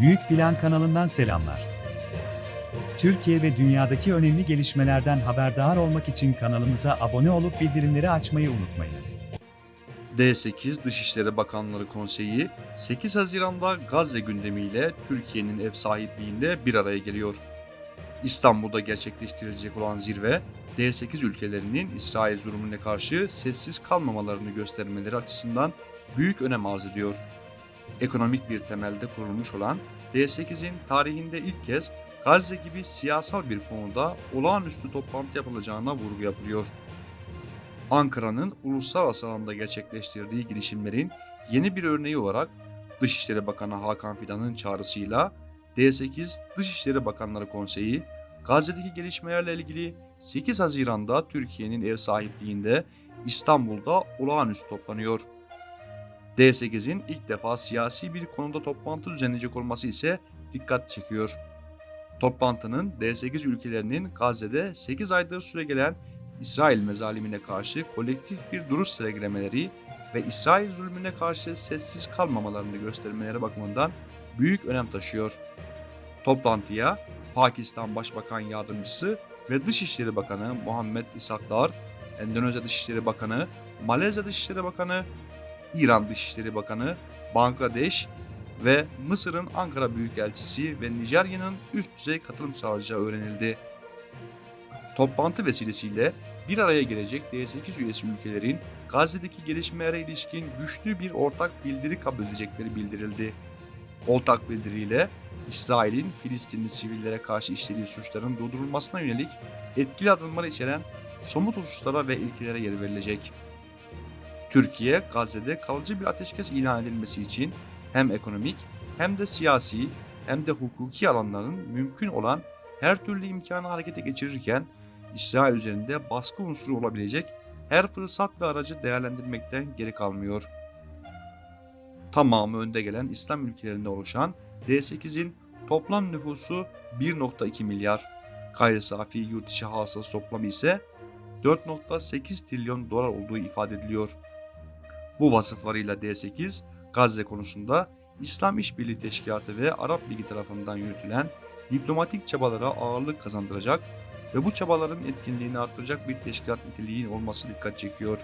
Büyük Plan kanalından selamlar. Türkiye ve dünyadaki önemli gelişmelerden haberdar olmak için kanalımıza abone olup bildirimleri açmayı unutmayınız. D8 Dışişleri Bakanları Konseyi 8 Haziran'da Gazze gündemiyle Türkiye'nin ev sahipliğinde bir araya geliyor. İstanbul'da gerçekleştirilecek olan zirve, D8 ülkelerinin İsrail zulmüne karşı sessiz kalmamalarını göstermeleri açısından büyük önem arz ediyor. Ekonomik bir temelde kurulmuş olan D8'in tarihinde ilk kez Gazze gibi siyasal bir konuda olağanüstü toplantı yapılacağına vurgu yapılıyor. Ankara'nın uluslararası alanda gerçekleştirdiği girişimlerin yeni bir örneği olarak Dışişleri Bakanı Hakan Fidan'ın çağrısıyla D8 Dışişleri Bakanları Konseyi Gazze'deki gelişmelerle ilgili 8 Haziran'da Türkiye'nin ev sahipliğinde İstanbul'da olağanüstü toplanıyor. D8'in ilk defa siyasi bir konuda toplantı düzenleyecek olması ise dikkat çekiyor. Toplantının D8 ülkelerinin Gazze'de 8 aydır süregelen İsrail mezalimine karşı kolektif bir duruş sergilemeleri ve İsrail zulmüne karşı sessiz kalmamalarını göstermeleri bakımından büyük önem taşıyor. Toplantıya Pakistan Başbakan Yardımcısı ve Dışişleri Bakanı Muhammed İsakdar, Endonezya Dışişleri Bakanı, Malezya Dışişleri Bakanı, İran Dışişleri Bakanı, Bangladeş ve Mısır'ın Ankara Büyükelçisi ve Nijerya'nın üst düzey katılım sağlayacağı öğrenildi. Toplantı vesilesiyle bir araya gelecek D8 üyesi ülkelerin Gazze'deki gelişmelere ilişkin güçlü bir ortak bildiri kabul edecekleri bildirildi. Ortak bildiriyle İsrail'in Filistinli sivillere karşı işlediği suçların durdurulmasına yönelik etkili adımlar içeren somut hususlara ve ilkelere yer verilecek. Türkiye, Gazze'de kalıcı bir ateşkes ilan edilmesi için hem ekonomik hem de siyasi hem de hukuki alanların mümkün olan her türlü imkanı harekete geçirirken İsrail üzerinde baskı unsuru olabilecek her fırsat ve aracı değerlendirmekten geri kalmıyor. Tamamı önde gelen İslam ülkelerinde oluşan D8'in toplam nüfusu 1.2 milyar, gayri safi yurt içi hasılası toplamı ise 4.8 trilyon dolar olduğu ifade ediliyor. Bu vasıflarıyla D8, Gazze konusunda İslam İşbirliği Teşkilatı ve Arap Ligi tarafından yürütülen diplomatik çabalara ağırlık kazandıracak ve bu çabaların etkinliğini arttıracak bir teşkilat niteliği olması dikkat çekiyor.